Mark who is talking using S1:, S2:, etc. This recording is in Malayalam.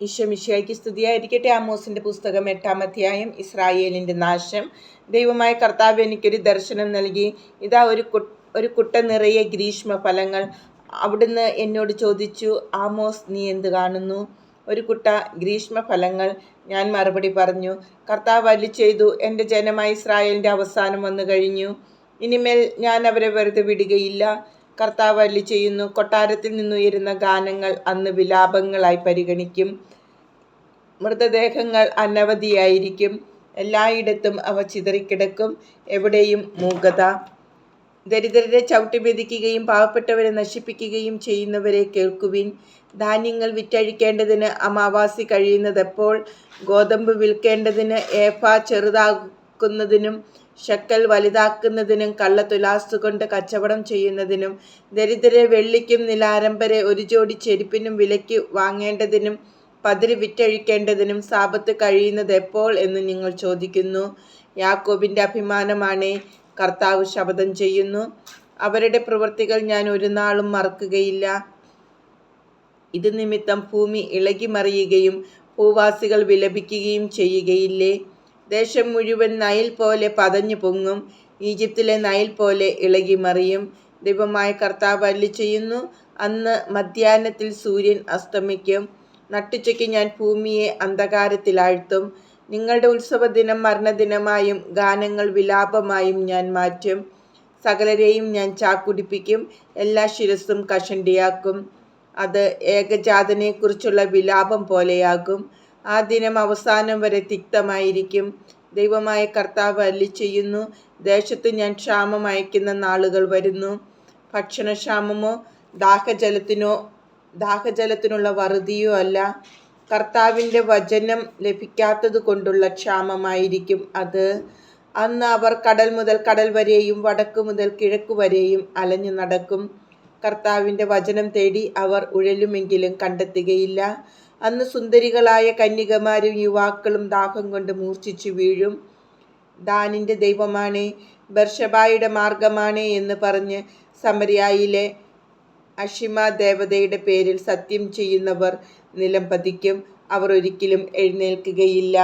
S1: ഈശോമിശിയായിക്ക് സ്തുതിയായിരിക്കട്ടെ. ആമോസിന്റെ പുസ്തകം എട്ടാം അധ്യായം ഇസ്രായേലിന്റെ നാശം. ദൈവമായ കർത്താവ് എനിക്കൊരു ദർശനം നൽകി. ഇതാ ഒരു ഒരു കുട്ട നിറയെ ഗ്രീഷ്മ ഫലങ്ങൾ അവിടുന്ന് എന്നോട് ചോദിച്ചു ആമോസ് നീ എന്ത് കാണുന്നു? ഒരു കുട്ട ഗ്രീഷ്മ ഫലങ്ങൾ ഞാൻ മറുപടി പറഞ്ഞു കർത്താവ് അല്ലി ചെയ്തു എന്റെ ജനമായ ഇസ്രായേലിന്റെ അവസാനം വന്നു കഴിഞ്ഞു. ഇനിമേൽ ഞാൻ അവരെ വെറുതെ വിടുകയില്ല. കർത്താവ് അല്ലി ചെയ്യുന്നു. കൊട്ടാരത്തിൽ നിന്നുയരുന്ന ഗാനങ്ങൾ അന്ന് വിലാപങ്ങളായി പരിഗണിക്കും. മൃതദേഹങ്ങൾ അനവധിയായിരിക്കും. എല്ലായിടത്തും അവ ചിതറിക്കിടക്കും. എവിടെയും മൂകത. ദരിദ്രരെ ചവിട്ടി മെതിക്കുകയും പാവപ്പെട്ടവരെ നശിപ്പിക്കുകയും ചെയ്യുന്നവരെ കേൾക്കുവിൻ. ധാന്യങ്ങൾ വിറ്റഴിക്കേണ്ടതിന് അമാവാസി കഴിയുന്നതെപ്പോൾ ഗോതമ്പ് വിൽക്കേണ്ടതിന് ഏഫ ചെറുതാക്കുന്നതിനും ഷക്കൽ വലുതാക്കുന്നതിനും കള്ളത്തുലാസ് കൊണ്ട് കച്ചവടം ചെയ്യുന്നതിനും ദരിദ്രരെ വെള്ളിക്കും നിലാരംബരെ ഒരു ജോഡി ചെരുപ്പിനും വിലയ്ക്ക് വാങ്ങേണ്ടതിനും പതിര് വിറ്റഴിക്കേണ്ടതിനും സാപത്ത് കഴിയുന്നത് എപ്പോൾ എന്ന് നിങ്ങൾ ചോദിക്കുന്നു. യാക്കോബിന്റെ അഭിമാനമാണ് കർത്താവ് ശപഥം ചെയ്യുന്നു. അവരുടെ പ്രവൃത്തികൾ ഞാൻ ഒരു നാളും മറക്കുകയില്ല. ഇത് നിമിത്തം ഭൂമി ഇളകിമറിയുകയും ഭൂവാസികൾ വിലപിക്കുകയും ചെയ്യുകയില്ലേ? ദേശം മുഴുവൻ നൈൽ പോലെ പതഞ്ഞു പൊങ്ങും. ഈജിപ്തിലെ നൈൽ പോലെ ഇളകി മറിയും. ദൈവമായ കർത്താവ് അല്ലി ചെയ്യുന്നു അന്ന് മധ്യാഹ്നത്തിൽ സൂര്യൻ അസ്തമിക്കും. നട്ടുച്ചയ്ക്ക് ഞാൻ ഭൂമിയെ അന്ധകാരത്തിലാഴ്ത്തും. നിങ്ങളുടെ ഉത്സവദിനം മരണദിനമായും ഗാനങ്ങൾ വിലാപമായും ഞാൻ മാറ്റും. സകലരെയും ഞാൻ ചാക്കുടിപ്പിക്കും എല്ലാ ശിരസ്സും കഷണ്ടിയാക്കും. അത് ഏകജാതനെക്കുറിച്ചുള്ള വിലാപം പോലെയാകും. ആ ദിനം അവസാനം വരെ തിക്തമായിരിക്കും. ദൈവമായ കർത്താവ് അല്ലി ചെയ്യുന്നു. ദേശത്ത് ഞാൻ ക്ഷാമം അയക്കുന്ന നാളുകൾ വരുന്നു. ഭക്ഷണക്ഷാമമോ ദാഹജലത്തിനോ ദാഹജലത്തിനുള്ള വറുതിയോ അല്ല. കർത്താവിന്റെ വചനം ലഭിക്കാത്തത് കൊണ്ടുള്ള ക്ഷാമമായിരിക്കും അത്. അന്ന് അവർ കടൽ മുതൽ കടൽ വരെയും വടക്ക് മുതൽ കിഴക്ക് വരെയും അലഞ്ഞു നടക്കും. കർത്താവിന്റെ വചനം തേടി അവർ ഉഴലുമെങ്കിലും കണ്ടെത്തുകയില്ല. അന്ന് സുന്ദരികളായ കന്യകമാരും യുവാക്കളും ദാഹം കൊണ്ട് മൂർച്ഛിച്ചു വീഴും. ദാനിന്റെ ദൈവമാണ് ബർഷബായുടെ മാർഗമാണ് എന്ന് പറഞ്ഞ് സമരിയായിലെ അഷിമ ദേവതയുടെ പേരിൽ സത്യം ചെയ്യുന്നവർ നിലം പതിക്കും. അവർ ഒരിക്കലും എഴുന്നേൽക്കുകയില്ല.